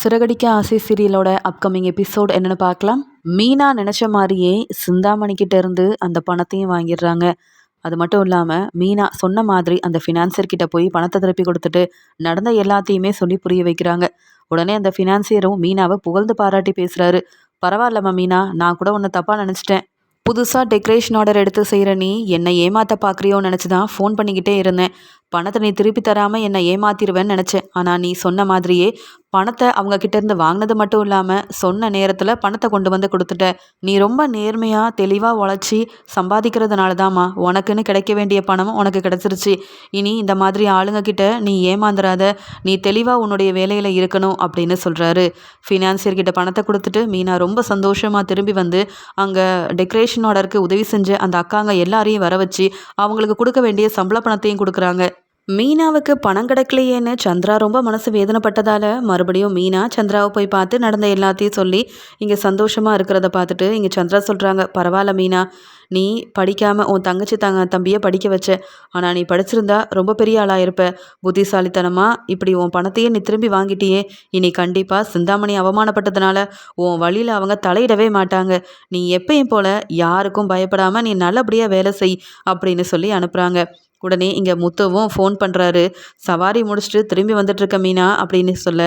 சிறகடிக்க ஆசை சீரியலோட upcoming episode என்னென்னு பார்க்கலாம். மீனா நினச்ச மாதிரியே சிந்தாமணிக்கிட்ட இருந்து அந்த பணத்தையும் வாங்கிடுறாங்க. அது மட்டும் இல்லாமல் மீனா சொன்ன மாதிரி அந்த ஃபினான்சியர் கிட்ட போய் பணத்தை திருப்பி கொடுத்துட்டு நடந்த எல்லாத்தையுமே சொல்லி புரிய வைக்கிறாங்க. உடனே அந்த ஃபினான்சியரும் மீனாவை புகழ்ந்து பாராட்டி பேசுகிறாரு பரவாயில்லம்மா மீனா நான் கூட உன்னை தப்பாக நினச்சிட்டேன். புதுசாக டெக்கரேஷன் ஆர்டர் எடுத்து செய்கிற நீ என்னை ஏமாற்ற பார்க்குறியோன்னு நினச்சி தான் ஃபோன் பண்ணிக்கிட்டே இருந்தேன். பணத்தை நீ திருப்பி தராமல் என்னை ஏமாத்திடுவேன்னு நினச்சேன். ஆனால் நீ சொன்ன மாதிரியே பணத்தை அவங்க கிட்டேருந்து வாங்கினது மட்டும் இல்லாமல் சொன்ன நேரத்தில் பணத்தை கொண்டு வந்து கொடுத்துட்ட. நீ ரொம்ப நேர்மையாக தெளிவாக உழைச்சி சம்பாதிக்கிறதுனால தாம்மா உனக்குன்னு கிடைக்க வேண்டிய பணமும் உனக்கு கிடச்சிருச்சு. இனி இந்த மாதிரி ஆளுங்க கிட்ட நீ ஏமாந்துடாத நீ தெளிவாக உன்னுடைய வேலையில் இருக்கணும் அப்படின்னு சொல்கிறாரு ஃபினான்சியர் கிட்ட பணத்தை கொடுத்துட்டு மீனா ரொம்ப சந்தோஷமாக திரும்பி வந்து அங்கே டெக்கரேஷன் ஆர்டருக்கு உதவி செஞ்சு அந்த அக்காங்க எல்லாரையும் வர வச்சு அவங்களுக்கு கொடுக்க வேண்டிய சம்பள பணத்தையும் கொடுக்குறாங்க. மீனாவுக்கு பணம் கிடைக்கலையேன்னு சந்திரா ரொம்ப மனசு வேதனைப்பட்டதால் மறுபடியும் மீனா சந்திராவை போய் பார்த்து நடந்த எல்லாத்தையும் சொல்லி இங்கே சந்தோஷமாக இருக்கிறத பார்த்துட்டு இங்கே சந்திரா சொல்கிறாங்க பரவாயில்ல மீனா நீ படிக்காமல் உன் தங்கச்சி தங்க தம்பியை படிக்க வச்ச. ஆனால் நீ படிச்சிருந்தா ரொம்ப பெரிய ஆளாக இருப்ப புத்திசாலித்தனமாக இப்படி உன் பணத்தையே நீ திரும்பி வாங்கிட்டியே. இனி கண்டிப்பாக சிந்தாமணி அவமானப்பட்டதுனால உன் வழியில் அவங்க தலையிடவே மாட்டாங்க. நீ எப்பயும் போல் யாருக்கும் பயப்படாமல் நீ நல்லபடியாக வேலை செய் அப்படின்னு சொல்லி அனுப்புகிறாங்க உடனே இங்கே முத்துவும் ஃபோன் பண்ணுறாரு சவாரி முடிச்சுட்டு திரும்பி வந்துட்டுருக்க மீனா அப்படின்னு சொல்ல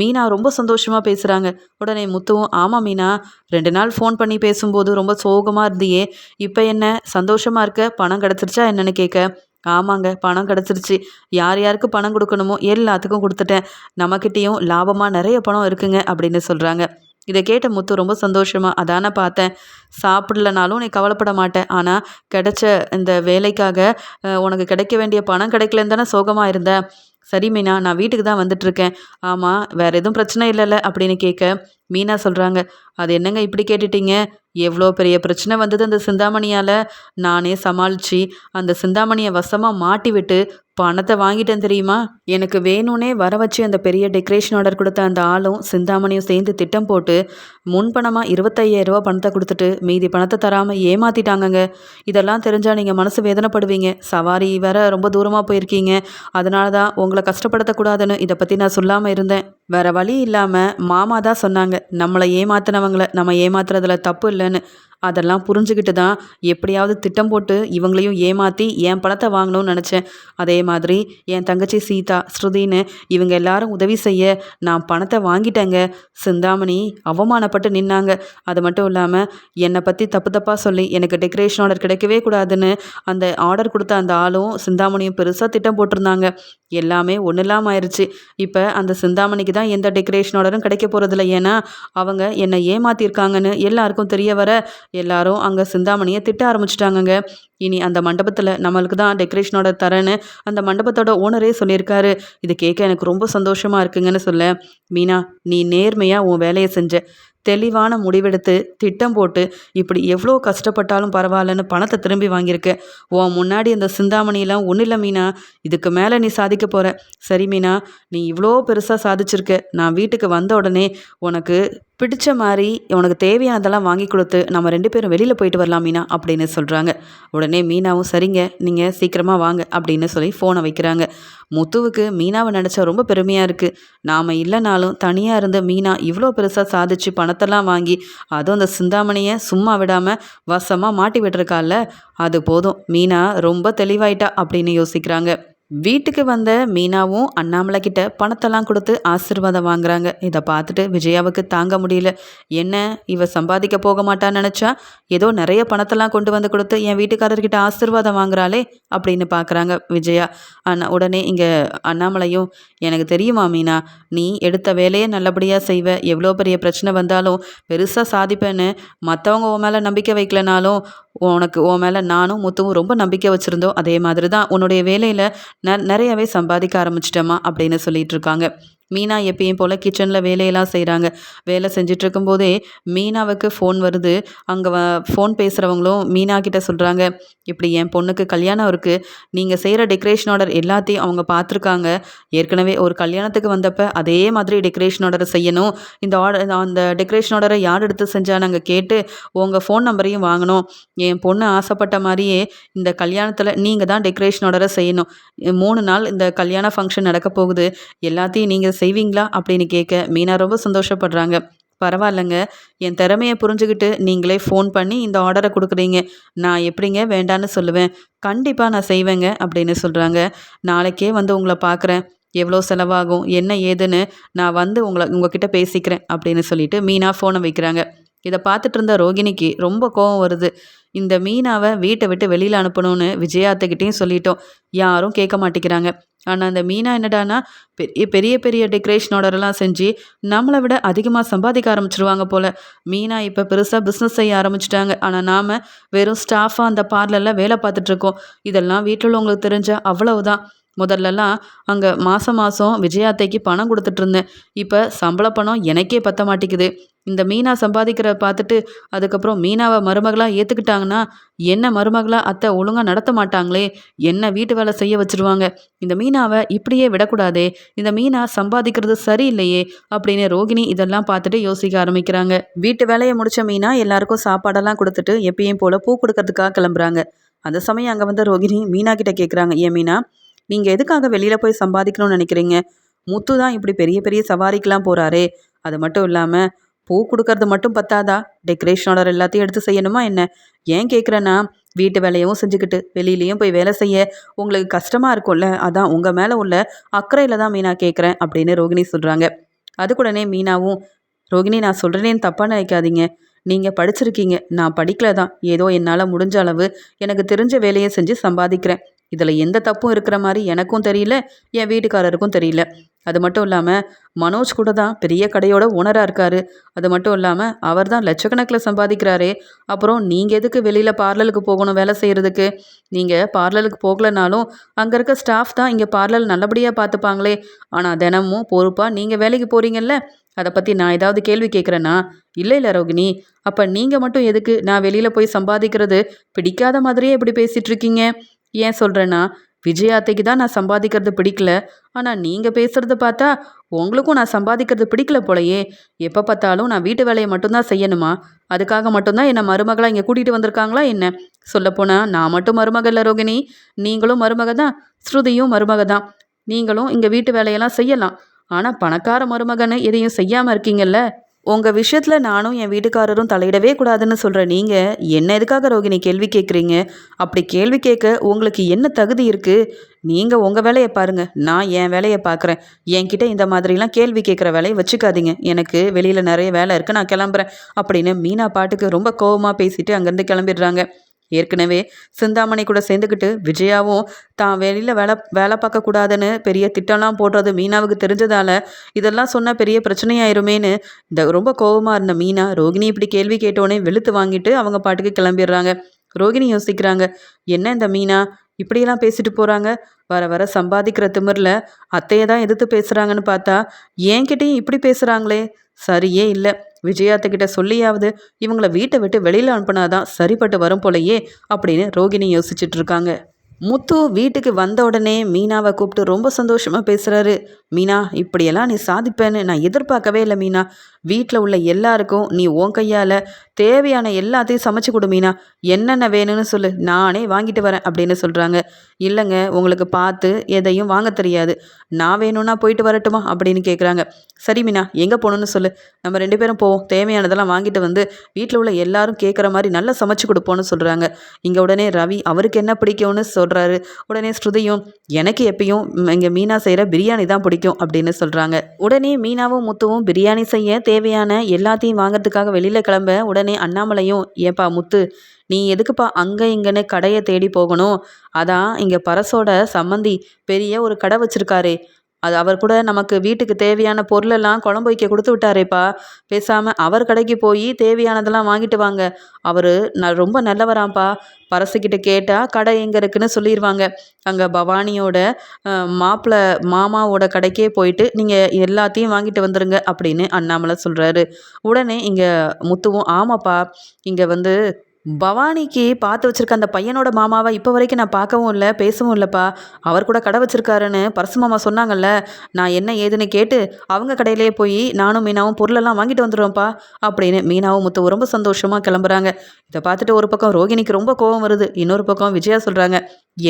மீனா ரொம்ப சந்தோஷமாக பேசுகிறாங்க உடனே முத்துவும் ஆமாம் மீனா ரெண்டு நாள் ஃபோன் பண்ணி பேசும்போது ரொம்ப சோகமாக இருந்தியே. இப்போ என்ன சந்தோஷமாக இருக்க? பணம் கிடச்சிருச்சா என்னன்னு கேட்க ஆமாங்க பணம் கிடச்சிருச்சு. யார் யாருக்கு பணம் கொடுக்கணுமோ எல்லாத்துக்கும் கொடுத்துட்டேன். நம்மக்கிட்டேயும் லாபமாக நிறைய பணம் இருக்குங்க. அப்படின்னு சொல்கிறாங்க இதை கேட்ட முத்து ரொம்ப சந்தோஷமாக அதானே பார்த்தேன். சாப்பிடலனாலும் நீ கவலைப்பட மாட்டேன். ஆனால் கிடைச்ச இந்த வேலைக்காக உனக்கு கிடைக்க வேண்டிய பணம் கிடைக்கலன்னு தானே சோகமாக இருந்த? சரி மீனா நான் வீட்டுக்கு தான் வந்துட்டுருக்கேன் ஆமாம் வேறு எதுவும் பிரச்சனை இல்லைல்ல அப்படின்னு கேட்க மீனா சொல்கிறாங்க அது என்னங்க இப்படி கேட்டுட்டீங்க? எவ்வளோ பெரிய பிரச்சனை வந்தது அந்த சிந்தாமணியால். நானே சமாளித்து அந்த சிந்தாமணியை வசமாக மாட்டி விட்டு பணத்தை வாங்கிட்டேன் தெரியுமா? எனக்கு வேணும்னே வர வச்சு அந்த பெரிய டெக்கரேஷன் ஆர்டர் கொடுத்த அந்த ஆளும் சிந்தாமணியும் சேர்ந்து திட்டம் போட்டு முன்பணமாக இருபத்தையாயிரரூபா பணத்தை கொடுத்துட்டு மீதி பணத்தை தராமல் ஏமாற்றிட்டாங்கங்க இதெல்லாம் தெரிஞ்சால் நீங்கள் மனசு வேதனைப்படுவீங்க. சவாரி வேற ரொம்ப தூரமாக போயிருக்கீங்க. அதனால தான் உங்களை கஷ்டப்படுத்தக்கூடாதுன்னு இதை பற்றி நான் சொல்லாமல் இருந்தேன். வேற வழி இல்லாமல் மாமா தான் சொன்னாங்க. நம்மளை ஏமாத்தினவங்கள நம்ம ஏமாத்துறதுல தப்பு இல்லைன்னு. அதெல்லாம் புரிஞ்சுக்கிட்டு தான் எப்படியாவது திட்டம் போட்டு இவங்களையும் ஏமாற்றி என் பணத்தை வாங்கணும்னு நினச்சேன். அதே மாதிரி என் தங்கச்சி சீதா ஸ்ருதின்னு இவங்க எல்லாரும் உதவி செய்ய நான் பணத்தை வாங்கிட்டேங்க. சிந்தாமணி அவமானப்பட்டு நின்னாங்க. அது மட்டும் இல்லாமல் என்னை பற்றி தப்பு தப்பாக சொல்லி எனக்கு டெக்கரேஷன் ஆர்டர் கிடைக்கவே கூடாதுன்னு அந்த ஆர்டர் கொடுத்த அந்த ஆளும் சிந்தாமணியும் பெருசாக திட்டம் போட்டிருந்தாங்க. எல்லாமே ஒன்றுலாம் இல்லாமல் ஆயிடுச்சு இப்போ அந்த சிந்தாமணிக்கு தான் எந்த டெக்கரேஷன் ஆர்டரும் கிடைக்க போகிறதில்ல ஏன்னா அவங்க என்னை ஏமாத்திருக்காங்கன்னு எல்லாருக்கும் தெரிய வர எல்லாரும் அங்கே சிந்தாமணியை திட்ட ஆரம்பிச்சிட்டாங்கங்க. இனி அந்த மண்டபத்தில் நம்மளுக்கு தான் டெக்கரேஷனோட தரேன்னு அந்த மண்டபத்தோட ஓனரே சொல்லியிருக்காரு. இது கேட்க எனக்கு ரொம்ப சந்தோஷமாக இருக்குங்கன்னு சொல்ல மீனா நீ நேர்மையாக உன் வேலையை செஞ்ச தெளிவான முடிவெடுத்து திட்டம் போட்டு இப்படி எவ்வளோ கஷ்டப்பட்டாலும் பரவாயில்லன்னு பணத்தை திரும்பி வாங்கியிருக்க. உன் முன்னாடி அந்த சிந்தாமணியெல்லாம் ஒன்றும் இல்லை மீனா. இதுக்கு மேலே நீ சாதிக்க போகிற சரி மீனா நீ இவ்வளோ பெருசாக சாதிச்சிருக்க. நான் வீட்டுக்கு வந்த உடனே உனக்கு பிடிச்ச மாதிரி உனக்கு தேவையானதெல்லாம் வாங்கி கொடுத்து நம்ம ரெண்டு பேரும் வெளியில் போயிட்டு வரலாம் மீனா அப்படின்னு சொல்கிறாங்க உடனே மீனாவும் சரிங்க நீங்கள் சீக்கிரமாக வாங்க அப்படின்னு சொல்லி ஃபோனை வைக்கிறாங்க. முத்துவுக்கு மீனாவை நினச்சா ரொம்ப பெருமையாக இருக்குது நாம் இல்லைனாலும் தனியாக இருந்த மீனா இவ்வளோ பெருசாக சாதிச்சு பணத்தெல்லாம் வாங்கி அதுவும் அந்த சிந்தாமணியை சும்மா விடாமல் வசமாக மாட்டி விட்டுருக்கால அது போதும். மீனா ரொம்ப தெளிவாயிட்டா அப்படின்னு யோசிக்கிறாங்க. வீட்டுக்கு வந்த மீனாவும் அண்ணாமலை கிட்ட பணத்தெல்லாம் கொடுத்து ஆசிர்வாதம் வாங்குறாங்க. இதை பார்த்துட்டு விஜயாவுக்கு தாங்க முடியல. என்ன இவ சம்பாதிக்க போக மாட்டான்னு நினச்சா ஏதோ நிறைய பணத்தெல்லாம் கொண்டு வந்து கொடுத்து என் வீட்டுக்காரர்கிட்ட ஆசிர்வாதம் வாங்குறாளே அப்படின்னு பார்க்குறாங்க விஜயா. அண்ணா உடனே இங்கே அண்ணாமலையும் எனக்கு தெரியுமா மீனா நீ எடுத்த வேலையை நல்லபடியாக செய்வ. எவ்வளோ பெரிய பிரச்சனை வந்தாலும் பெருசாக சாதிப்பேன்னு. மற்றவங்க உன் மேலே நம்பிக்கை வைக்கலனாலும் உனக்கு உன் மேலே நானும் முத்துவும் ரொம்ப நம்பிக்கை வச்சுருந்தோம். அதே மாதிரி தான் உன்னுடைய வேலையில் ந நிறையவே சம்பாதிக்க ஆரம்பிச்சிட்டோமா அப்படின்னு சொல்லிட்டு இருக்காங்க. மீனா எப்பயும் போல் கிச்சனில் வேலையெல்லாம் செய்கிறாங்க வேலை செஞ்சுட்டு இருக்கும்போதே மீனாவுக்கு ஃபோன் வருது. அங்கே வ ஃபோன் பேசுகிறவங்களும் மீனா கிட்ட சொல்கிறாங்க இப்படி என் பொண்ணுக்கு கல்யாணம் இருக்குது நீங்கள் செய்கிற டெக்கரேஷன் ஆர்டர் எல்லாத்தையும் அவங்க பார்த்துருக்காங்க ஏற்கனவே ஒரு கல்யாணத்துக்கு வந்தப்போ அதே மாதிரி டெக்கரேஷன் ஆர்டர் செய்யணும். இந்த ஆர்டர் அந்த டெக்கரேஷன் ஆர்டரை யார் எடுத்து செஞ்சால் நாங்கள் கேட்டு உங்கள் ஃபோன் நம்பரையும் வாங்கணும். என் பொண்ணு ஆசைப்பட்ட மாதிரியே இந்த கல்யாணத்தில் நீங்கள் தான் டெக்கரேஷன் ஆர்டரை செய்யணும். மூணு நாள் இந்த கல்யாண ஃபங்க்ஷன் நடக்க போகுது. எல்லாத்தையும் நீங்கள் செய்வீங்களா அப்படின்னு கேட்க மீனா ரொம்ப சந்தோஷப்படுறாங்க. பரவாயில்லைங்க. என் திறமையை புரிஞ்சுக்கிட்டு நீங்களே ஃபோன் பண்ணி இந்த ஆர்டரை கொடுக்குறீங்க. நான் எப்படிங்க வேண்டான்னு சொல்லுவேன். கண்டிப்பாக நான் செய்வேங்க அப்படின்னு சொல்கிறாங்க நாளைக்கே வந்து உங்களை பார்க்குறேன். எவ்வளோ செலவாகும்? என்ன ஏதுன்னு நான் வந்து உங்களை உங்ககிட்ட பேசிக்கிறேன் அப்படின்னு சொல்லிட்டு மீனா ஃபோனை வைக்கிறாங்க. இதை பார்த்துட்டு இருந்த ரோகிணிக்கு ரொம்ப கோவம் வருது. இந்த மீனாவை வீட்டை விட்டு வெளியில் அனுப்பணும்னு விஜயாத்துக்கிட்டேயும் சொல்லிட்டோம். யாரும் கேட்க மாட்டேங்கிறாங்க. ஆனால் அந்த மீனா என்னடானா பெரிய பெரிய பெரிய டெக்கரேஷன் ஆர்டர்லாம் செஞ்சு நம்மளை விட அதிகமாக சம்பாதிக்க ஆரம்பிச்சிருவாங்க போல். மீனா இப்போ பெருசாக பிஸ்னஸ் செய்ய ஆரம்பிச்சிட்டாங்க. ஆனால் நாம் வெறும் ஸ்டாஃபாக அந்த பார்லரில் வேலை பார்த்துட்ருக்கோம் இதெல்லாம் வீட்டில் உள்ளவங்களுக்கு தெரிஞ்சால் அவ்வளவுதான். முதல்லலாம் அங்கே மாதம் மாதம் விஜயாத்தைக்கு பணம் கொடுத்துட்ருந்தேன் இப்போ சம்பள பணம் எனக்கே பத்த மாட்டேங்குது. இந்த மீனா சம்பாதிக்கிற பார்த்துட்டு அதுக்கப்புறம் மீனாவை மருமகளாக ஏற்றுக்கிட்டாங்கன்னா என்ன மருமகளாக அத்தை ஒழுங்காக நடத்த மாட்டாங்களே? என்ன வீட்டு வேலை செய்ய வச்சுருவாங்க? இந்த மீனாவை இப்படியே விடக்கூடாதே? இந்த மீனா சம்பாதிக்கிறது சரியில்லையே? அப்படின்னு ரோகிணி இதெல்லாம் பார்த்துட்டு யோசிக்க ஆரம்பிக்கிறாங்க. வீட்டு வேலையை முடித்த மீனா எல்லாருக்கும் சாப்பாடெல்லாம் கொடுத்துட்டு எப்பயும் போல் பூ கொடுக்கறதுக்காக கிளம்புறாங்க. அந்த சமயம் அங்கே வந்து ரோகிணி மீனா கிட்ட கேட்குறாங்க ஏன் மீனா நீங்கள் எதுக்காக வெளியில் போய் சம்பாதிக்கணும்னு நினைக்கிறீங்க? முத்து தான் இப்படி பெரிய பெரிய சவாரிக்கெலாம் போகிறாரே அது மட்டும் இல்லாமல் பூ கொடுக்கறது மட்டும் பத்தாதா? டெக்கரேஷன் ஆர்டர் எல்லாத்தையும் எடுத்து செய்யணுமா என்ன? ஏன் கேட்குறேன்னா வீட்டு வேலையும் செஞ்சுக்கிட்டு வெளியிலையும் போய் வேலை செய்ய. உங்களுக்கு கஷ்டமாக இருக்கும்ல? அதான் உங்கள் மேலே உள்ள அக்கறையில் தான் மீனா கேட்குறேன் அப்படின்னு ரோகிணி சொல்கிறாங்க அதுக்குடனே மீனாவும் ரோகிணி நான் சொல்கிறேன்னு தப்பாக நினைக்காதீங்க. நீங்கள் படிச்சிருக்கீங்க. நான் படிக்கல தான் ஏதோ என்னால் முடிஞ்ச அளவு எனக்கு தெரிஞ்ச வேலையை செஞ்சு சம்பாதிக்கிறேன். இதில் எந்த தப்பும் இருக்கிற மாதிரி எனக்கும் தெரியல என் வீட்டுக்காரருக்கும் தெரியல. அது மட்டும் இல்லாமல் மனோஜ் கூட தான் பெரிய கடையோட ஓனராக இருக்கார். அது மட்டும் இல்லாமல் அவர் தான் லட்சக்கணக்கில் சம்பாதிக்கிறாரே. அப்புறம் நீங்கள் எதுக்கு வெளியில் பார்லருக்கு போகணும் வேலை செய்கிறதுக்கு நீங்கள் பார்லருக்கு போகலனாலும் அங்கே இருக்க ஸ்டாஃப் தான் இங்கே பார்லர் நல்லபடியாக பார்த்துப்பாங்களே. ஆனால் தினமும் பொறுப்பாக நீங்கள் வேலைக்கு போகிறீங்கல்ல அதை பற்றி நான் ஏதாவது கேள்வி கேட்குறேன்னா இல்லை இல்லை ரோகிணி. அப்போ நீங்கள் மட்டும் எதுக்கு நான் வெளியில் போய் சம்பாதிக்கிறது? பிடிக்காத மாதிரியே இப்படி பேசிகிட்ருக்கீங்க ஏன் சொல்கிறேன்னா விஜயாத்தைக்கு தான் நான் சம்பாதிக்கிறது பிடிக்கல. ஆனால் நீங்கள் பேசுகிறத பார்த்தா உங்களுக்கும் நான் சம்பாதிக்கிறது பிடிக்கல போலையே. எப்போ பார்த்தாலும் நான் வீட்டு வேலையை மட்டும்தான் செய்யணுமா? அதுக்காக மட்டும்தான் என்னை மருமகளாக இங்கே கூட்டிகிட்டு வந்திருக்காங்களா என்ன? சொல்லப்போனால் நான் மட்டும் மருமகள் ரோகிணி. நீங்களும் மருமக தான். ஸ்ருதியும் மருமக தான். நீங்களும் இங்கே வீட்டு வேலையெல்லாம் செய்யலாம். ஆனால் பணக்கார மருமகன்னு எதையும் செய்யாமல் இருக்கீங்கல்ல? உங்கள் விஷயத்தில் நானும் என் வீட்டுக்காரரும் தலையிடவே கூடாதுன்னு சொல்கிற நீங்கள் என்ன எதுக்காக ரோகிணி கேள்வி கேட்குறீங்க அப்படி கேள்வி கேட்க உங்களுக்கு என்ன தகுதி இருக்குது நீங்கள் உங்கள் வேலையை பாருங்கள் நான் என் வேலையை பார்க்குறேன் என்கிட்ட இந்த மாதிரிலாம் கேள்வி கேட்குற வேலையை வச்சுக்காதீங்க. எனக்கு வெளியில் நிறைய வேலை இருக்குது நான் கிளம்புறேன். அப்படின்னு மீனா பாட்டுக்கு ரொம்ப கோபமாக பேசிட்டு அங்கேருந்து கிளம்பிடுறாங்க. ஏற்கனவே சிந்தாமணி கூட சேர்ந்துக்கிட்டு விஜயாவும் தான் வெளியில் வேலை வேலை பார்க்கக்கூடாதுன்னு பெரிய திட்டம்லாம் போடுறது மீனாவுக்கு தெரிஞ்சதால இதெல்லாம் சொன்னால் பெரிய பிரச்சனையாயிருமேன்னு இந்த ரொம்ப கோபமாக இருந்த மீனா ரோகிணி இப்படி கேள்வி கேட்டோடனே வெளுத்து வாங்கிட்டு அவங்க பாட்டுக்கு கிளம்பிடுறாங்க. ரோகிணி யோசிக்கிறாங்க என்ன இந்த மீனா? இப்படியெல்லாம் பேசிட்டு போகிறாங்க வர வர சம்பாதிக்கிற திமிரில் அத்தையை தான் எதிர்த்து பேசுகிறாங்கன்னு பார்த்தா என்கிட்டையும் இப்படி பேசுகிறாங்களே சரியே இல்லை. விஜயாத்துக்கிட்ட சொல்லியாவது இவங்கள வீட்டை விட்டு வெளியில் அனுப்புனாதான் சரிப்பட்டு வரும் போலையே அப்படின்னு ரோகிணி யோசிச்சுட்டு இருக்காங்க. முத்து வீட்டுக்கு வந்த உடனே மீனாவை கூப்பிட்டு ரொம்ப சந்தோஷமாக பேசுகிறாரு மீனா இப்படியெல்லாம் நீ சாதிப்பேன்னு நான் எதிர்பார்க்கவே இல்லை மீனா. வீட்டில் உள்ள எல்லாருக்கும் நீ உன் கையால் தேவையான எல்லாத்தையும் சமைச்சு கொடு மீனா. என்னென்ன வேணும்னு சொல்லு. நானே வாங்கிட்டு வரேன் அப்படின்னு சொல்கிறாங்க இல்லைங்க உங்களுக்கு பார்த்து எதையும் வாங்க தெரியாது. நான் வேணும்னா போயிட்டு வரட்டுமா அப்படின்னு கேட்குறாங்க சரி மீனா எங்கே போகணுன்னு சொல்லு. நம்ம ரெண்டு பேரும் போவோம். தேவையானதெல்லாம் வாங்கிட்டு வந்து வீட்டில் உள்ள எல்லாரும் கேட்குற மாதிரி நல்லா சமைச்சு கொடுப்போன்னு சொல்கிறாங்க இங்கே உடனே ரவி அவருக்கு என்ன பிடிக்கும்னு சொல்கிறாரு உடனே ஸ்ருதியும் எனக்கு எப்பயும் இங்கே மீனா செய்கிற பிரியாணி தான் பிடிக்கும். அப்படின்னு சொல்கிறாங்க உடனே மீனாவும் முத்துவும் பிரியாணி செய்ய தேவையான எல்லாத்தையும் வாங்கிறதுக்காக வெளியில் கிளம்ப உடனே அண்ணாமலையும் ஏப்பா முத்து நீ எதுக்குப்பா அங்கே இங்கேன்னு கடையை தேடி போகணும்? அதான் இங்கே பரசோட சம்மந்தி பெரிய ஒரு கடை வச்சுருக்காரே. அது அவர் கூட நமக்கு வீட்டுக்கு தேவையான பொருளெல்லாம் குழம்பு வைக்க கொடுத்து விட்டாரேப்பா. பேசாமல் அவர் கடைக்கு போய் தேவையானதெல்லாம் வாங்கிட்டு வாங்க. அவர் நான் ரொம்ப நல்லவராம்ப்பா. பரசுக்கிட்ட கேட்டால் கடை எங்கே இருக்குன்னு சொல்லிடுவாங்க அங்கே பவானியோட மாப்பிள்ளை மாமாவோட கடைக்கே போயிட்டு நீங்கள் எல்லாத்தையும் வாங்கிட்டு வந்துடுங்க அப்படின்னு அண்ணாமலை சொல்கிறாரு உடனே இங்கே முத்துவும் ஆமாப்பா இங்கே வந்து பவானிக்கு பார்த்து வச்சுருக்க அந்த பையனோட மாமாவை இப்போ வரைக்கும் நான் பார்க்கவும் இல்லை பேசவும் இல்லைப்பா. அவர் கூட கடை வச்சுருக்காருன்னு பரசு மாமா சொன்னாங்கல்ல. நான் என்ன ஏதுன்னு கேட்டு அவங்க கடையிலேயே போய் நானும் மீனாவும் பொருளெல்லாம் வாங்கிட்டு வந்துடுவோம்ப்பா அப்படின்னு மீனாவும் முத்து ரொம்ப சந்தோஷமாக கிளம்புறாங்க. இதை பார்த்துட்டு ஒரு பக்கம் ரோகிணிக்கு ரொம்ப கோபம் வருது. இன்னொரு பக்கம் விஜயா சொல்கிறாங்க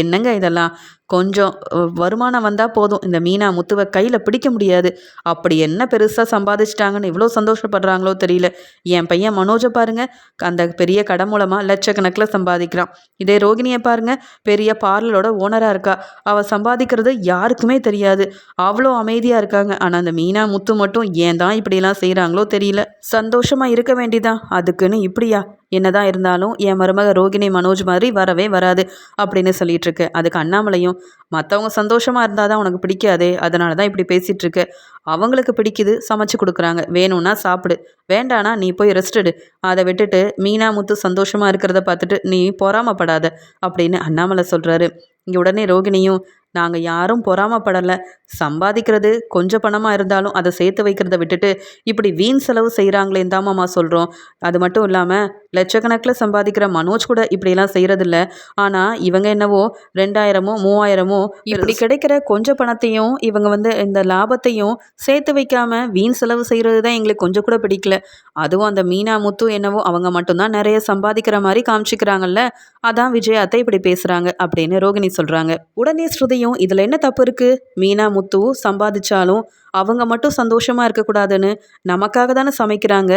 என்னங்க இதெல்லாம்? கொஞ்சம் வருமானம் வந்தால் போதும். இந்த மீனா முத்துவை கையில் பிடிக்க முடியாது. அப்படி என்ன பெருசாக சம்பாதிச்சிட்டாங்கன்னு இவ்வளோ சந்தோஷப்படுறாங்களோ தெரியல. என் பையன் மனோஜை பாருங்கள் அந்த பெரிய கடை மூலமாக லட்சக்கணக்கில் சம்பாதிக்கிறான். இதே ரோகிணியை பாருங்கள் பெரிய பார்லரோட ஓனராக இருக்கா. அவள் சம்பாதிக்கிறது யாருக்குமே தெரியாது. அவ்வளோ அமைதியாக இருக்காங்க. ஆனால் அந்த மீனா முத்து மட்டும் ஏன் தான் இப்படிலாம் செய்கிறாங்களோ தெரியல. சந்தோஷமாக இருக்க வேண்டிதான். அதுக்குன்னு இப்படியா? என்னதான் இருந்தாலும் என் மருமக ரோகிணி மனோஜ் மாதிரி வரவே வராது அப்படின்னு சொல்லிட்டு இருக்கு. அதுக்கு அண்ணாமலையும் மற்றவங்க சந்தோஷமா இருந்தால் தான் உனக்கு பிடிக்காதே அதனால தான் இப்படி பேசிட்டு இருக்கு. அவங்களுக்கு பிடிக்குது சமைச்சு கொடுக்குறாங்க. வேணும்னா சாப்பிடு. வேண்டானா நீ போய் ரெஸ்டடு அதை விட்டுட்டு மீனா முத்து சந்தோஷமா இருக்கிறத பார்த்துட்டு நீ பொறாமப்படாத அப்படின்னு அண்ணாமலை சொல்றாரு. இங்கே உடனே ரோகிணியும் நாங்கள் யாரும் பொறாமப்படலை. சம்பாதிக்கிறது கொஞ்சம் பணமாக இருந்தாலும் அதை சேர்த்து வைக்கிறத விட்டுட்டு இப்படி வீண் செலவு செய்கிறாங்களேன்னு தான் சொல்கிறோம் அது மட்டும் இல்லாமல் லட்சக்கணக்கில் சம்பாதிக்கிற மனோஜ் கூட இப்படியெல்லாம் செய்கிறதில்ல ஆனால் இவங்க என்னவோ ரெண்டாயிரமோ மூவாயிரமோ இப்படி கிடைக்கிற கொஞ்சம் பணத்தையும் இவங்க வந்து இந்த லாபத்தையும் சேர்த்து வைக்காம வீண் செலவு செய்கிறது தான் எங்களுக்கு கொஞ்சம் கூட பிடிக்கல. அதுவும் அந்த மீனா முத்து என்னவோ அவங்க மட்டும்தான் நிறைய சம்பாதிக்கிற மாதிரி காமிச்சிக்கிறாங்கல்ல அதான் விஜயாத்தை இப்படி பேசுகிறாங்க அப்படின்னு ரோகிணி சொல்கிறாங்க உடனே ஸ்ருதியும் இதில் என்ன தப்பு இருக்குது மீனா முத்து சம்பாதிச்சாலும் அவங்க மட்டும் சந்தோஷமாக இருக்கக்கூடாதுன்னு நமக்காக தானே சமைக்கிறாங்க.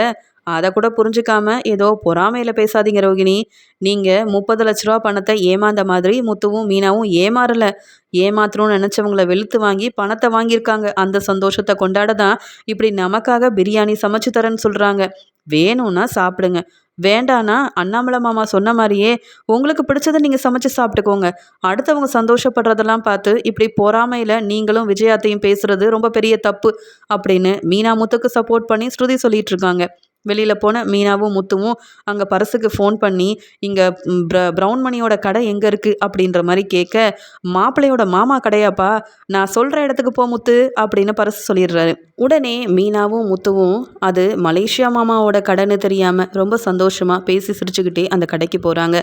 அதை கூட புரிஞ்சுக்காம ஏதோ பொறாமையில் பேசாதீங்க ரோகிணி. நீங்கள் முப்பது லட்ச ரூபா பணத்தை ஏமாந்த மாதிரி முத்துவும் மீனாவும் ஏமாறலை. ஏமாத்தணும்னு நினச்சவங்கள வெளுத்து வாங்கி பணத்தை வாங்கியிருக்காங்க. அந்த சந்தோஷத்தை கொண்டாட தான் இப்படி நமக்காக பிரியாணி சமைச்சு தரேன்னு சொல்கிறாங்க வேணும்னா சாப்பிடுங்க. வேண்டானா அண்ணாமலை மாமா சொன்ன மாதிரியே உங்களுக்கு பிடிச்சதை நீங்கள் சமைச்சு சாப்பிட்டுக்கோங்க. அடுத்தவங்க சந்தோஷப்படுறதெல்லாம் பார்த்து இப்படி பொறாமையில் நீங்களும் விஜயாத்தையும் பேசுறது ரொம்ப பெரிய தப்பு அப்படின்னு மீனா முத்துக்கு சப்போர்ட் பண்ணி ஸ்ருதி சொல்லிட்டு இருக்காங்க. வெளியில் போன மீனாவும் முத்துவும் அங்கே பரசுக்கு ஃபோன் பண்ணி இங்கே ப்ரௌன் மணியோட கடை எங்கே இருக்குது அப்படின்ற மாதிரி கேட்க மாப்பிள்ளையோட மாமா கடையாப்பா நான் சொல்கிற இடத்துக்கு போ முத்து அப்படின்னு பரசு சொல்லிடுறாரு. உடனே மீனாவும் முத்துவும் அது மலேசியா மாமாவோட கடைன்னு தெரியாமல் ரொம்ப சந்தோஷமாக பேசி சிரிச்சுக்கிட்டே அந்த கடைக்கு போகிறாங்க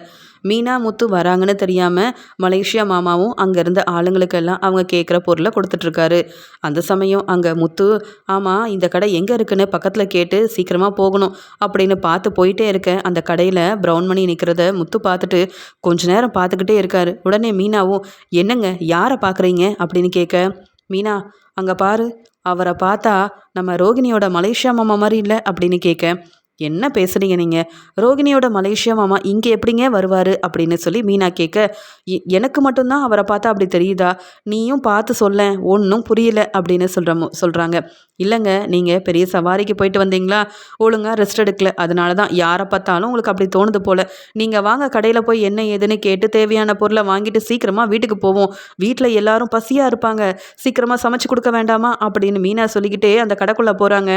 மீனா முத்து வராங்கன்னு தெரியாமல் மலேசியா மாமாவும் அங்கே இருந்த ஆளுங்களுக்கெல்லாம் அவங்க கேட்குற பொருளை கொடுத்துட்ருக்காரு. அந்த சமயம் அங்கே முத்து ஆமாம் இந்த கடை எங்கே இருக்குன்னு பக்கத்தில் கேட்டு சீக்கிரமாக போகணும் அப்படின்னு பார்த்து போயிட்டே இருக்க அந்த கடையில் ப்ரௌன் மணி நிற்கிறத முத்து பார்த்துட்டு கொஞ்ச நேரம் பார்த்துக்கிட்டே இருக்காரு. உடனே மீனாவும் என்னங்க யாரை பார்க்குறீங்க? அப்படின்னு கேட்க மீனா அங்கே பாரு அவரை பார்த்தா நம்ம ரோகிணியோட மலேசியா மாமா மாதிரி இல்லை அப்படின்னு கேட்க என்ன பேசுறீங்க நீங்கள் ரோகிணியோட மலேசியா மாமா இங்கே எப்படிங்க வருவார்? அப்படின்னு சொல்லி மீனா கேட்க எனக்கு மட்டும்தான் அவரை பார்த்தா அப்படி தெரியுதா? நீயும் பார்த்து சொல்ல ஒன்றும் புரியல அப்படின்னு சொல்கிற சொல்கிறாங்க இல்லைங்க நீங்கள் பெரிய சவாரிக்கு போயிட்டு வந்தீங்களா? ஒழுங்காக ரெஸ்ட் எடுக்கல. அதனால தான் யாரை பார்த்தாலும் உங்களுக்கு அப்படி தோணுது போல். நீங்கள் வாங்க கடையில் போய் என்ன ஏதுன்னு கேட்டு தேவையான பொருளை வாங்கிட்டு சீக்கிரமாக வீட்டுக்கு போவோம். வீட்டில் எல்லாரும் பசியாக இருப்பாங்க. சீக்கிரமாக சமைச்சு கொடுக்க வேண்டாமா? அப்படின்னு மீனா சொல்லிக்கிட்டே அந்த கடைக்குள்ளே போகிறாங்க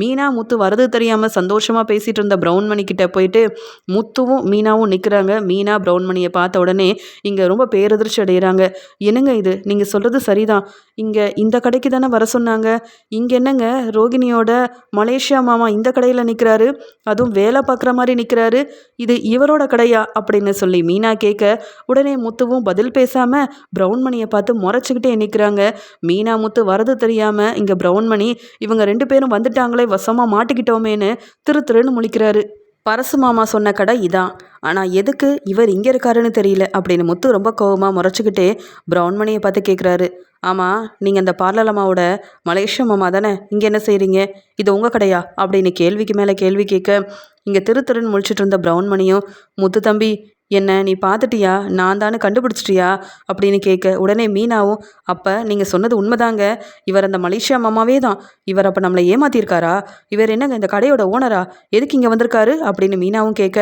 மீனா முத்து வரது தெரியாமல் சந்தோஷமாக பேசிகிட்டு இருந்த ப்ரௌன் கிட்ட போயிட்டு முத்துவும் மீனாவும் நிற்கிறாங்க மீனா ப்ரௌன்மணியை பார்த்த உடனே இங்கே ரொம்ப பேரதிர்ச்சி அடைகிறாங்க என்னங்க இது? நீங்கள் சொல்கிறது சரிதான். இங்கே இந்த கடைக்கு தானே வர சொன்னாங்க. இங்கே என்னங்க? ரோகிணியோட மலேசியா மாமா இந்த கடையில் நிற்கிறாரு அதுவும் வேலை பார்க்குற மாதிரி நிற்கிறாரு இது இவரோட கடையா? அப்படின்னு சொல்லி மீனா கேட்க உடனே முத்துவும் பதில் பேசாமல் ப்ரௌன்மணியை பார்த்து முறைச்சிக்கிட்டே நிற்கிறாங்க மீனா முத்து வரது தெரியாமல் இங்கே ப்ரௌன்மணி இவங்க ரெண்டு பேரும் வந்துட்டாங்களே வசமாக மாட்டிக்கிட்டோமேன்னு திரு திருன்னு முழிக்கிறாரு. பரசு மாமா சொன்ன கடை இதான் ஆனால் எதுக்கு இவர் இங்கே இருக்காருன்னு தெரியல. அப்படின்னு முத்து ரொம்ப கோவமாக முறைச்சிக்கிட்டே பிரவுன்மணியை பார்த்து கேட்குறாரு ஆமாம் நீங்கள் அந்த பார்லர் அம்மாவோட மாமா தானே? இங்கே என்ன செய்கிறீங்க இது உங்கள் கடையா? அப்படின்னு கேள்விக்கு மேலே கேள்வி கேட்க இங்கே திருத்திருன்னு முழிச்சிட்டு இருந்த பிரவுன்மணியும் முத்து தம்பி என்ன நீ பார்த்துட்டியா? நான் தானே கண்டுபிடிச்சிட்டியா? அப்படின்னு கேட்க உடனே மீனாவும் அப்போ நீங்கள் சொன்னது உண்மைதாங்க. இவர் அந்த மலேசியா மாமாவே தான். இவர் அப்போ நம்மளை ஏமாத்திருக்காரா? இவர் என்னங்க இந்த கடையோட ஓனரா எதுக்கு இங்கே வந்திருக்காரு? அப்படின்னு மீனாவும் கேட்க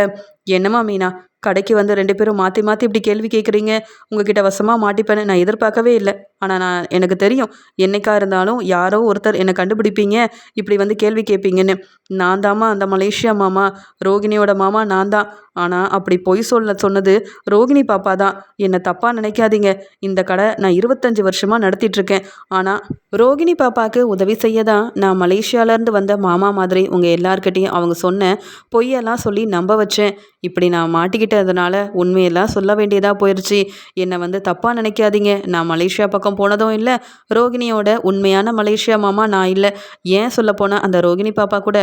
என்னம்மா மீனா கடைக்கு வந்து ரெண்டு பேரும் மாற்றி மாற்றி இப்படி கேள்வி கேட்குறீங்க? உங்ககிட்ட வசமாக மாட்டிப்பேன்னு நான் எதிர்பார்க்கவே இல்லை. ஆனால் நான் எனக்கு தெரியும் என்னைக்கா இருந்தாலும் யாரோ ஒருத்தர் என்னை கண்டுபிடிப்பீங்க இப்படி வந்து கேள்வி கேட்பீங்கன்னு. நான் தாம்மா அந்த மலேசியா மாமா. ரோகிணியோட மாமா நான் தான். ஆனால் அப்படி பொய் சொல்ல சொன்னது ரோகிணி பாப்பா தான். என்னை தப்பாக நினைக்காதீங்க. இந்த கடை நான் இருபத்தஞ்சி வருஷமாக நடத்திட்டுருக்கேன். ஆனால் ரோகிணி பாப்பாவுக்கு உதவி செய்ய தான் நான் மலேசியாவிலேருந்து வந்த மாமா மாதிரி உங்கள் எல்லார்கிட்டேயும் அவங்க சொன்ன பொய்யெல்லாம் சொல்லி நம்ப வச்சேன். இப்படி நான் மாட்டிக்கிட்டதுனால உண்மையெல்லாம் சொல்ல வேண்டியதாக போயிடுச்சு என்னை வந்து தப்பாக நினைக்காதீங்க. நான் மலேசியா பக்கம் போனதும் இல்லை. ரோகிணியோட உண்மையான மலேசியா மாமா நான் இல்லை. ஏன் சொல்ல போனால் அந்த ரோகிணி பாப்பா கூட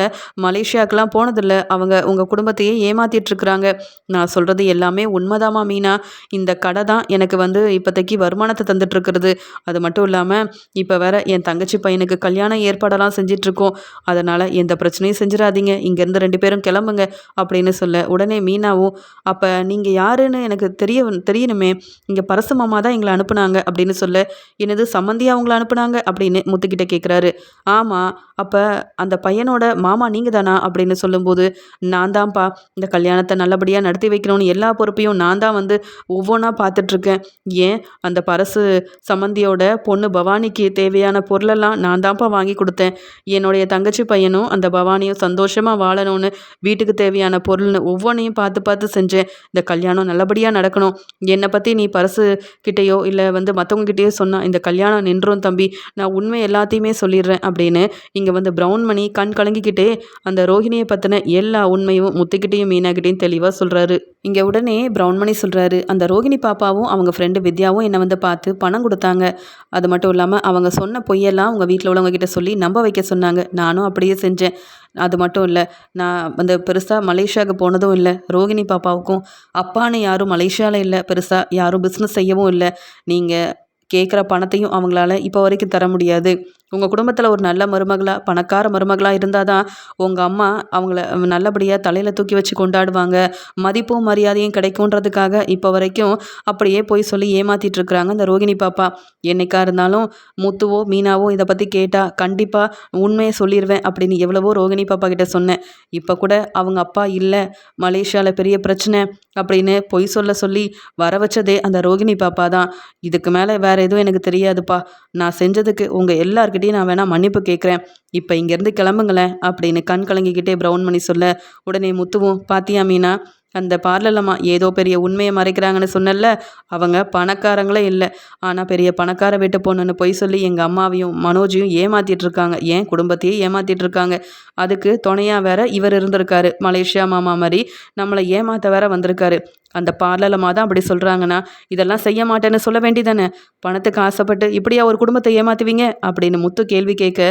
மலேசியாக்கெலாம் போனதில்லை. அவங்க உங்கள் குடும்பத்தையே ஏமாற்றிட்டுருக்குறாங்க சொல்கிறாங்க நான் சொல்கிறது எல்லாமே உண்மைதாமா மீனா. இந்த கடை தான் எனக்கு வந்து இப்போதைக்கு வருமானத்தை தந்துட்டுருக்கிறது. அது மட்டும் இல்லாமல் இப்போ வேற என் தங்கச்சி பையனுக்கு கல்யாண ஏற்பாடெல்லாம் செஞ்சிட்ருக்கோம் அதனால் எந்த பிரச்சனையும் செஞ்சிடாதீங்க. இங்கேருந்து ரெண்டு பேரும் கிளம்புங்க அப்படின்னு சொல்ல உடனே மீனாவும் அப்போ நீங்கள் யாருன்னு எனக்கு தெரிய தெரியணுமே. இங்கே பரசு மாமா தான் எங்களை அனுப்புனாங்க அப்படின்னு சொல்ல என்னது சம்மந்தி அவங்கள அனுப்புனாங்க? அப்படின்னு முத்துக்கிட்ட கேட்குறாரு ஆமாம் அப்போ அந்த பையனோட மாமா நீங்கள் தானா அப்படின்னு சொல்லும்போது நான் தான்ப்பா. இந்த கல்யாணத்தை நல்லபடியாக நடத்தி வைக்கணும்னு எல்லா பொறுப்பையும் நான் தான் வந்து ஒவ்வொன்றா பார்த்துட்ருக்கேன். ஏன்? அந்த பரசு சம்மந்தியோட பொண்ணு பவானிக்கு தேவையான பொருளெல்லாம் நான் தான்ப்பா வாங்கி கொடுத்தேன். என்னுடைய தங்கச்சி பையனும் அந்த பவானியும் சந்தோஷமாக வாழணும்னு வீட்டுக்கு தேவையான பொருள்னு ஒவ்வொன்றையும் பார்த்து பார்த்து செஞ்சேன். இந்த கல்யாணம் நல்லபடியாக நடக்கணும். என்னை பற்றி நீ பரசு கிட்டேயோ இல்லை வந்து மற்றவங்க கிட்டேயோ சொன்னால் இந்த கல்யாணம் நின்றோம் தம்பி. நான் உண்மை எல்லாத்தையுமே சொல்லிடுறேன் அப்படின்னு இங்கே வந்து ப்ரௌன் மணி கண் கலங்கிக்கிட்டே அந்த ரோஹிணியை பற்றின எல்லா உண்மையும் முத்துக்கிட்டேயும் மீனாக்கிட்டேயும் தெளிவாக சொல்கிறாரு இங்கே உடனே பிரவுன்மணி சொல்கிறாரு அந்த ரோகிணி பாப்பாவும் அவங்க ஃப்ரெண்டு வித்யாவும் என்னை வந்து பார்த்து பணம் கொடுத்தாங்க. அது மட்டும் இல்லாமல் அவங்க சொன்ன பொய்யெல்லாம் அவங்க வீட்டில் உள்ளவங்க கிட்ட சொல்லி நம்ப வைக்க சொன்னாங்க. நானும் அப்படியே செஞ்சேன். அது மட்டும் இல்லை நான் அந்த பெருசாக மலேசியாவுக்கு போனதும் இல்லை. ரோகிணி பாப்பாவுக்கும் அப்பான்னு யாரும் மலேசியாவில் இல்லை. பெருசாக யாரும் பிஸ்னஸ் செய்யவும் இல்லை. நீங்கள் கேட்குற பணத்தையும் அவங்களால இப்போ வரைக்கும் தர முடியாது. உங்கள் குடும்பத்தில் ஒரு நல்ல மருமகளாக பணக்கார மருமகளாக இருந்தால் தான் உங்கள் அம்மா அவங்கள நல்லபடியாக தலையில் தூக்கி வச்சு கொண்டாடுவாங்க. மதிப்பும் மரியாதையும் கிடைக்குன்றதுக்காக இப்போ வரைக்கும் அப்படியே போய் சொல்லி ஏமாற்றிட்டு இருக்கிறாங்க இந்த ரோகிணி பாப்பா. என்னைக்கா இருந்தாலும் முத்துவோ மீனாவோ இதை பற்றி கேட்டால் கண்டிப்பாக உண்மையை சொல்லிடுவேன் அப்படின்னு எவ்வளவோ ரோகிணி பாப்பா கிட்ட சொன்னேன். இப்போ கூட அவங்க அப்பா இல்லை மலேசியாவில் பெரிய பிரச்சனை அப்படின்னு பொய் சொல்ல சொல்லி வர வச்சதே அந்த ரோகிணி பாப்பா தான். இதுக்கு மேலே வேறு எதுவும் எனக்கு தெரியாதுப்பா. நான் செஞ்சதுக்கு உங்கள் எல்லாருக்கும் கிட்டேயும் நான் வேணால் மன்னிப்பு கேட்குறேன் இப்போ இங்கேருந்து கிளம்புங்களேன் அப்படின்னு கண் கலங்கிக்கிட்டே ப்ரௌன் பண்ணி சொல்ல உடனே முத்துவும் பாத்தியா மீனா? அந்த பார்லலம்மா ஏதோ பெரிய உண்மையை மறைக்கிறாங்கன்னு சொன்னல அவங்க பணக்காரங்களே இல்லை. ஆனால் பெரிய பணக்கார வீட்டு பொண்ணுன்னு பொய் சொல்லி எங்கள் அம்மாவையும் மனோஜையும் ஏமாத்திட்டு இருக்காங்க ஏன் குடும்பத்தையே ஏமாத்திட்டு இருக்காங்க அதுக்கு துணையாக வேற இவர் இருந்திருக்காரு. மலேசியா மாமா மாதிரி நம்மளை ஏமாத்த வேற வந்திருக்காரு. அந்த பார்லலமாக தான் அப்படி சொல்கிறாங்கன்னா இதெல்லாம் செய்ய மாட்டேன்னு சொல்ல வேண்டியதானே? பணத்துக்கு ஆசைப்பட்டு இப்படியா ஒரு குடும்பத்தை ஏமாத்துவீங்க? அப்படின்னு முத்து கேள்வி கேட்க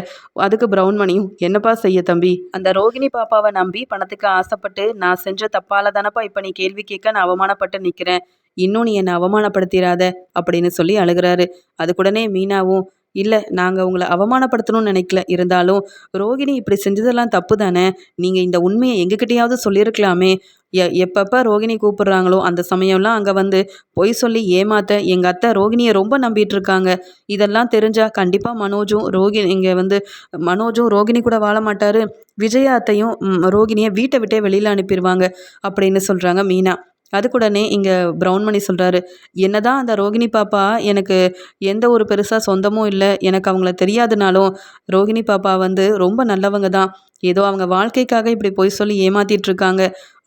அதுக்கு ப்ரௌன் மணியும் என்னப்பா செய்ய தம்பி? அந்த ரோகிணி பாப்பாவை நம்பி பணத்துக்கு ஆசைப்பட்டு நான் செஞ்ச தப்பால என்னப்பா இப்போ நீ கேள்வி கேட்க நான் அவமானப்பட்டு நிற்கிறேன் இன்னும் நீ என்னை அவமானப்படுத்திடாத அப்படின்னு சொல்லி அழுகிறாரு. அதுக்குடனே மீனாவும் இல்லை நாங்கள் உங்களை அவமானப்படுத்தணும்னு நினைக்கல. இருந்தாலும் ரோகிணி இப்படி செஞ்சதெல்லாம் தப்பு தானே? நீங்கள் இந்த உண்மையை எங்ககிட்டயாவது சொல்லியிருக்கலாமே. எ எப்பப்போ ரோகிணி கூப்பிட்றாங்களோ அந்த சமயம்லாம் அங்கே வந்து பொய் சொல்லி ஏமாத்த எங்கள் அத்தை ரோகிணியை ரொம்ப நம்பிட்டு இருக்காங்க இதெல்லாம் தெரிஞ்சால் கண்டிப்பாக மனோஜும் ரோகிணி இங்கே வந்து மனோஜும் ரோகிணி கூட வாழ மாட்டார். விஜயா அத்தையும் ரோகிணியை வீட்டை விட்டே வெளியில் அனுப்பிடுவாங்க அப்படின்னு சொல்கிறாங்க மீனா. அதுக்குடனே இங்கே ப்ரௌன் மணி சொல்கிறாரு என்னதான் அந்த ரோகிணி பாப்பா எனக்கு எந்த ஒரு பெருசாக சொந்தமும் இல்லை எனக்கு அவங்கள தெரியாதுனாலும் ரோகிணி பாப்பா வந்து ரொம்ப நல்லவங்க தான். ஏதோ அவங்க வாழ்க்கைக்காக இப்படி பொய் சொல்லி ஏமாத்திட்டு இருக்காங்க.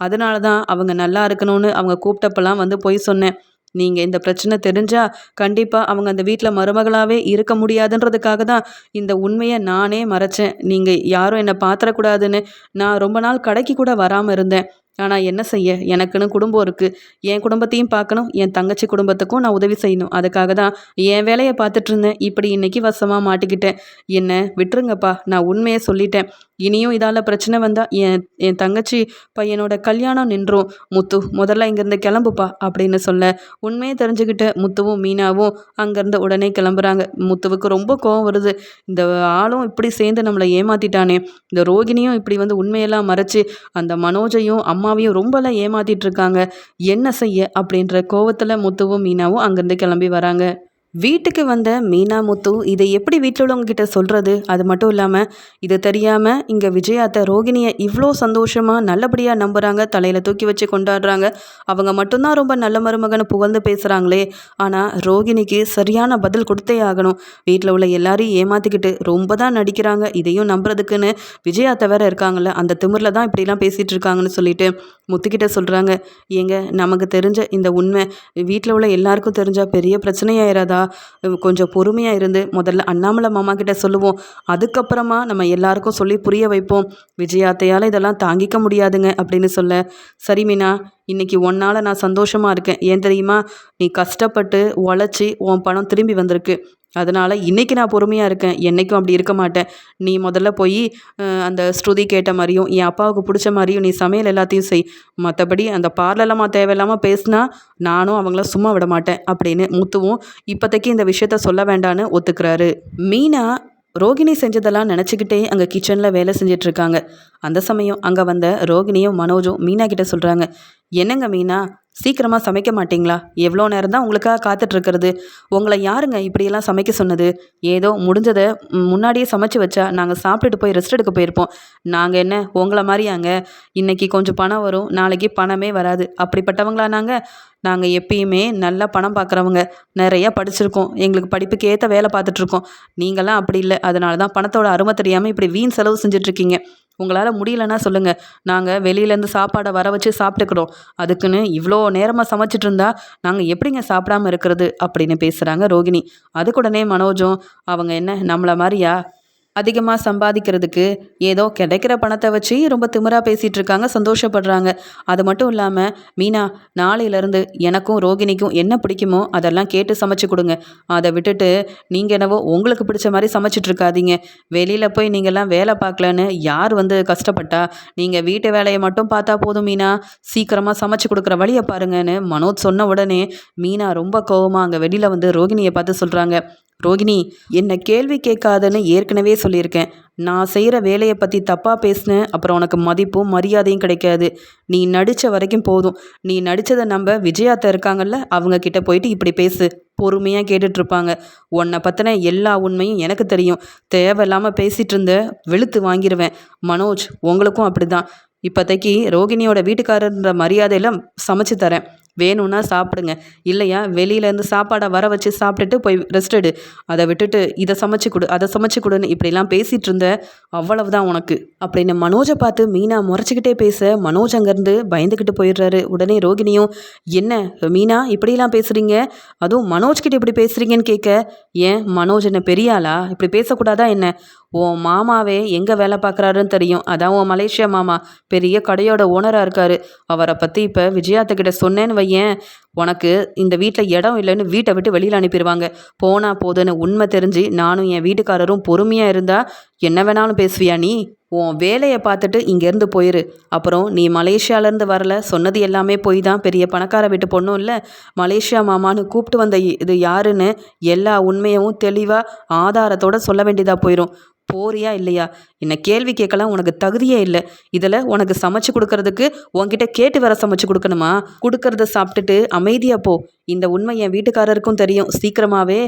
அதனால தான் அவங்க நல்லா இருக்கணும்னு அவங்க கூப்பிட்டப்பெல்லாம் வந்து பொய் சொன்னேன். நீங்கள் இந்த பிரச்சனை தெரிஞ்சால் கண்டிப்பாக அவங்க அந்த வீட்டில் மருமகளாகவே இருக்க முடியாதுன்றதுக்காக தான் இந்த உண்மையை நானே மறைச்சேன். நீங்கள் யாரும் என்னை பாத்திரக்கூடாதுன்னு நான் ரொம்ப நாள் கடைக்கு கூட வராமல் இருந்தேன். ஆனால் என்ன செய்ய? எனக்குன்னு குடும்பம் இருக்குது என் குடும்பத்தையும் பார்க்கணும் என் தங்கச்சி குடும்பத்துக்கும் நான் உதவி செய்யணும். அதுக்காக தான் என் வேலையை பார்த்துட்டு இருந்தேன். இப்படி இன்னைக்கு வசமாக மாட்டிக்கிட்டேன். என்ன விட்டுருங்கப்பா. நான் உண்மையை சொல்லிட்டேன். இனியும் இதால் பிரச்சனை வந்தால் என் என் தங்கச்சி பையனோட கல்யாணம் நின்றும். முத்து முதல்ல இங்கேருந்து கிளம்புப்பா அப்படின்னு சொல்ல உண்மையை தெரிஞ்சுக்கிட்ட முத்துவும் மீனாவும் அங்கேருந்து உடனே கிளம்புறாங்க. முத்துவுக்கு ரொம்ப கோவம் வருது. இந்த ஆளும் இப்படி சேர்ந்து நம்மளை ஏமாத்திட்டானே. இந்த ரோகிணியும் இப்படி வந்து உண்மையெல்லாம் மறைச்சி அந்த மனோஜையும் அம்மாவையும் ரொம்பலாம் ஏமாத்திட்டு இருக்காங்க. என்ன செய்ய அப்படின்ற கோவத்தில் முத்துவும் மீனாவும் அங்கேருந்து கிளம்பி வராங்க. வீட்டுக்கு வந்த மீனா முத்து இதை எப்படி வீட்டில் உள்ளவங்கக்கிட்ட சொல்கிறது அது மட்டும் இல்லாமல் இது தெரியாமல் இங்கே விஜயாத்த ரோகிணியை இவ்வளோ சந்தோஷமாக நல்லபடியாக நம்புகிறாங்க தலையில் தூக்கி வச்சு கொண்டாடுறாங்க. அவங்க மட்டும்தான் ரொம்ப நல்ல மருமகன் புகழ்ந்து பேசுகிறாங்களே ஆனால் ரோகிணிக்கு சரியான பதில் கொடுத்தே ஆகணும். வீட்டில் உள்ள எல்லாரையும் ஏமாற்றிக்கிட்டு ரொம்ப தான் நடிக்கிறாங்க. இதையும் நம்புறதுக்குன்னு விஜயாத்த வேற இருக்காங்கல்ல அந்த திமிரில் தான் இப்படிலாம் பேசிகிட்டு இருக்காங்கன்னு சொல்லிட்டு முத்துக்கிட்ட சொல்கிறாங்க ஏங்க நமக்கு தெரிஞ்ச இந்த உண்மை வீட்டில் உள்ள எல்லாருக்கும் தெரிஞ்சால் பெரிய பிரச்சனையாயிராதா? கொஞ்சம் பொறுமையாக இருந்து முதல்ல அண்ணாமலை மாமா கிட்ட சொல்லுவோம். அதுக்கப்புறமா நம்ம எல்லாருக்கும் சொல்லி புரிய வைப்போம். விஜயாத்தையால் இதெல்லாம் தாங்கிக்க முடியாதுங்க அப்படின்னு சொல்ல சரி மீனா இன்றைக்கி ஒன்னால் நான் சந்தோஷமாக இருக்கேன். ஏன் தெரியுமா? நீ கஷ்டப்பட்டு உழைச்சி உன் பணம் திரும்பி வந்திருக்கு. அதனால் இன்றைக்கி நான் பொறுமையாக இருக்கேன். என்றைக்கும் அப்படி இருக்க மாட்டேன். நீ முதல்ல போய் அந்த ஸ்ருதி கேட்ட மாதிரியும் என் அப்பாவுக்கு பிடிச்ச மாதிரியும் நீ சமையல் எல்லாத்தையும் செய். மற்றபடி அந்த பார்லலமாக தேவையில்லாமல் பேசினா நானும் அவங்கள சும்மா விட மாட்டேன் அப்படின்னு முத்துவும் இப்போதைக்கு இந்த விஷயத்த சொல்ல வேண்டான்னு ஒத்துக்கிறாரு. மீனா ரோகிணி செஞ்சதெல்லாம் நினச்சிக்கிட்டே அங்கே கிச்சனில் வேலை செஞ்சிட்ருக்காங்க அந்த சமயம் அங்கே வந்த ரோகிணியும் மனோஜும் மீனா கிட்ட சொல்கிறாங்க என்னங்க மீனா? சீக்கிரமாக சமைக்க மாட்டிங்களா? எவ்வளோ நேரம் தான் உங்களுக்காக காத்துட்ருக்கிறது. உங்களை யாருங்க இப்படியெல்லாம் சமைக்க சொன்னது? ஏதோ முடிஞ்சதை முன்னாடியே சமைச்சு வச்சா நாங்கள் சாப்பிட்டுட்டு போய் ரெஸ்ட் எடுக்க போயிருப்போம். நாங்கள் என்ன உங்களை மாதிரியாங்க? இன்றைக்கி கொஞ்சம் பணம் வரும் நாளைக்கு பணமே வராது. அப்படிப்பட்டவங்களா நாங்கள் நாங்கள் எப்பயுமே நல்லா பணம் பார்க்குறவங்க. நிறையா படிச்சிருக்கோம். எங்களுக்கு படிப்புக்கு ஏற்ற வேலை பார்த்துட்ருக்கோம். நீங்களாம் அப்படி இல்லை. அதனால தான் பணத்தோட அருமை தெரியாமல் இப்படி வீண் செலவு செஞ்சிட்ருக்கீங்க. உங்களால் முடியலன்னா சொல்லுங்கள் நாங்கள் வெளியிலேருந்து சாப்பாடை வர வச்சு சாப்பிட்டுக்கிறோம். அதுக்குன்னு இவ்வளோ நேரமாக சமைச்சிட்டு இருந்தா நாங்கள் எப்படிங்க சாப்பிடாம இருக்கிறது? அப்படின்னு பேசுகிறாங்க ரோகிணி. அதுக்குடனே மனோஜும் அவங்க என்ன நம்மளை மாதிரியா? அதிகமாக சம்பாதிக்கிறதுக்கு ஏதோ கிடைக்கிற பணத்தை வச்சு ரொம்ப திமிராக பேசிகிட்டு இருக்காங்க சந்தோஷப்படுறாங்க. அது மட்டும் இல்லாமல் மீனா நாளையிலேருந்து எனக்கும் ரோகிணிக்கும் என்ன பிடிக்குமோ அதெல்லாம் கேட்டு சமைச்சு கொடுங்க. அதை விட்டுட்டு நீங்கள் என்னவோ உங்களுக்கு பிடிச்ச மாதிரி சமைச்சிட்டு இருக்காதீங்க. வெளியில் போய் நீங்கள்லாம் வேலை பார்க்கலன்னு யார் வந்து கஷ்டப்பட்டா? நீங்கள் வீட்டு வேலையை மட்டும் பார்த்தா போதும் மீனா. சீக்கிரமாக சமைச்சு கொடுக்குற வழியை பாருங்கன்னு மனோஜ் சொன்ன உடனே மீனா ரொம்ப கோவமாக அங்கே வெளியில் வந்து ரோகிணியை பார்த்து சொல்கிறாங்க ரோகிணி என்னை கேள்வி கேட்காதன்னு ஏற்கனவே சொல்லியிருக்கேன். நான் செய்கிற வேலையை பற்றி தப்பாக பேசினேன் அப்புறம் உனக்கு மதிப்பும் மரியாதையும் கிடைக்காது. நீ நடித்த வரைக்கும் போதும். நீ நடித்ததை நம்ப விஜயாத்த இருக்காங்கல்ல அவங்க கிட்ட போயிட்டு இப்படி பேசு. பொறுமையாக கேட்டுட்ருப்பாங்க. உன்னை பற்றின எல்லா உண்மையும் எனக்கு தெரியும். தேவையில்லாமல் பேசிகிட்டு இருந்த வெளுத்து வாங்கிடுவேன் மனோஜ் உங்களுக்கும் அப்படி தான் இப்போதைக்கு ரோகிணியோட வீட்டுக்காரன்ற மரியாதையில் சமைச்சு தரேன். வேணும்னா சாப்பிடுங்க. இல்லையா? வெளியிலேருந்து சாப்பாடை வர வச்சு சாப்பிட்டுட்டு போய் ரெஸ்ட் எடு. அதை விட்டுட்டு இதை சமைச்சு கொடு அதை சமைச்சு கொடுன்னு இப்படிலாம் பேசிகிட்டு இருந்த அவ்வளவுதான் உனக்கு. அப்படின்னு மனோஜை பார்த்து மீனா முறைச்சிக்கிட்டே பேச மனோஜ் அங்கேருந்து பயந்துக்கிட்டு போயிடுறாரு. உடனே ரோகிணியும் என்ன மீனா இப்படிலாம் பேசுகிறீங்க அதுவும் மனோஜ்கிட்ட இப்படி பேசுகிறீங்கன்னு கேட்க ஏன்? மனோஜ் என்ன பெரியாளா இப்படி பேசக்கூடாதா என்ன? உன் மாமாவே எங்கே வேலை பார்க்குறாருன்னு தெரியும். அதான் உன் மலேசியா மாமா. பெரிய கடையோட ஓனராக இருக்கார். அவரை பற்றி இப்போ விஜயாத்துக்கிட்ட சொன்னேன்னு வையேன். உனக்கு இந்த வீட்டில் இடம் இல்லைன்னு வீட்டை விட்டு வெளியில் அனுப்பிடுவாங்க போனால் போதுன்னு உண்மை தெரிஞ்சு நானும் என் வீட்டுக்காரரும் பொறுமையாக இருந்தால் என்ன வேணாலும் பேசுவியா நீ? உன் வேலையை பார்த்துட்டு இங்கேருந்து போயிரு. அப்புறம் நீ மலேசியாலேருந்து வரல. சொன்னது எல்லாமே போய் தான். பெரிய பணக்கார வீட்டு பொண்ணும் இல்லை. மலேசியா மாமான்னு கூப்பிட்டு வந்த இது யாருன்னு எல்லா உண்மையவும் தெளிவாக ஆதாரத்தோடு சொல்ல வேண்டியதாக போயிடும் போறியா இல்லையா? என்னை கேள்வி கேட்கலாம் உனக்கு தகுதியே இல்லை. இதில் உனக்கு சமைச்சு கொடுக்கறதுக்கு உன்கிட்ட கேட்டு வர சமைச்சு கொடுக்கணுமா? கொடுக்கறத சாப்பிட்டுட்டு அமைதியாக போ. இந்த உண்மை என் வீட்டுக்காரருக்கும் தெரியும். சீக்கிரமாகவே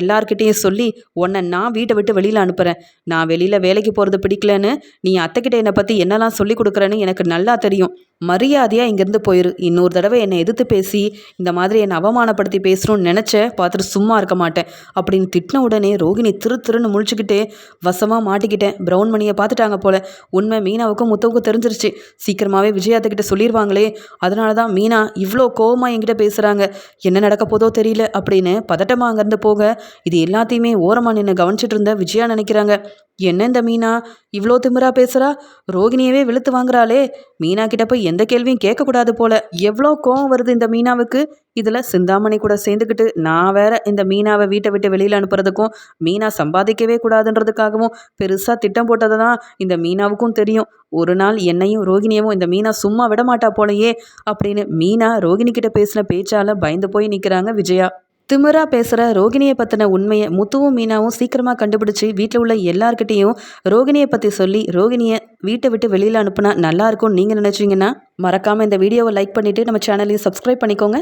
எல்லார்கிட்டேயும் சொல்லி உன்னை நான் வீட்டை விட்டு வெளியில் அனுப்புகிறேன் நான் வெளியில் வேலைக்கு போகிறது பிடிக்கலன்னு நீ அத்தைக்கிட்ட என்னை பற்றி என்னெல்லாம் சொல்லி கொடுக்குறேன்னு எனக்கு நல்லா தெரியும். மரியாதையாக இங்கேருந்து போயிரு. இன்னொரு தடவை என்னை எதிர்த்து பேசி இந்த மாதிரி என்னை அவமானப்படுத்தி பேசணும்னு நினச்ச பார்த்துட்டு சும்மா இருக்க மாட்டேன். அப்படின்னு திட்டின உடனே ரோகிணி திரு திருன்னு முழிச்சுக்கிட்டே வசமாக மாட்டிக்கிட்டேன். ப்ரௌன் மணியை பார்த்துட்டாங்க போல. உண்மை மீனாவுக்கும் முத்தவுக்கும் தெரிஞ்சிருச்சு. சீக்கிரமாகவே விஜயாத்துக்கிட்ட சொல்லிடுவாங்களே அதனால தான் மீனா இவ்வளோ கோவமாக என்கிட்ட பேசுகிறாங்க என்ன நடக்க போதோ தெரியல அப்படின்னு பதட்டமாக அங்கேருந்து போக இது எல்லாத்தையுமே ஓரமாக நின்று கவனிச்சிட்டு இருந்த விஜயா நினைக்கிறாங்க. என்ன இந்த மீனா? இவ்வளோ திமிரா பேசுகிறா ரோகிணியவே வெளுத்து வாங்குறாளே. மீனா கிட்ட போய் எந்த கேள்வியும் கேட்கக்கூடாது போல. எவ்வளோ கோவம் வருது இந்த மீனாவுக்கு? இதில் சிந்தாமணி கூட சேர்ந்துக்கிட்டு நான் வேற இந்த மீனாவை வீட்டை விட்டு வெளியில் அனுப்புறதுக்கும் மீனா சம்பாதிக்கவே கூடாதுன்றதுக்காகவும் பெருசாக திட்டம் போட்டதை தான் இந்த மீனாவுக்கும் தெரியும். ஒரு நாள் என்னையும் ரோகிணியவும் இந்த மீனா சும்மா விட மாட்டா போலையே அப்படின்னு மீனா ரோகிணி கிட்ட பேசின பேச்சால் பயந்து போய் நிற்கிறாங்க விஜயா. திமிரா பேசுகிற ரோகிணியை பற்றின உண்மையை முத்துவும் மீனாவும் சீக்கிரமாக கண்டுபிடிச்சி வீட்டில் உள்ள எல்லார்கிட்டேயும் ரோகிணியை பற்றி சொல்லி ரோகிணியை வீட்டை விட்டு வெளியில் அனுப்புனா நல்லா இருக்கும்னு நீங்கள் நினச்சிங்கன்னா மறக்காமல் இந்த வீடியோவை லைக் பண்ணிவிட்டு நம்ம சேனலையும் சப்ஸ்கிரைப் பண்ணிக்கோங்க.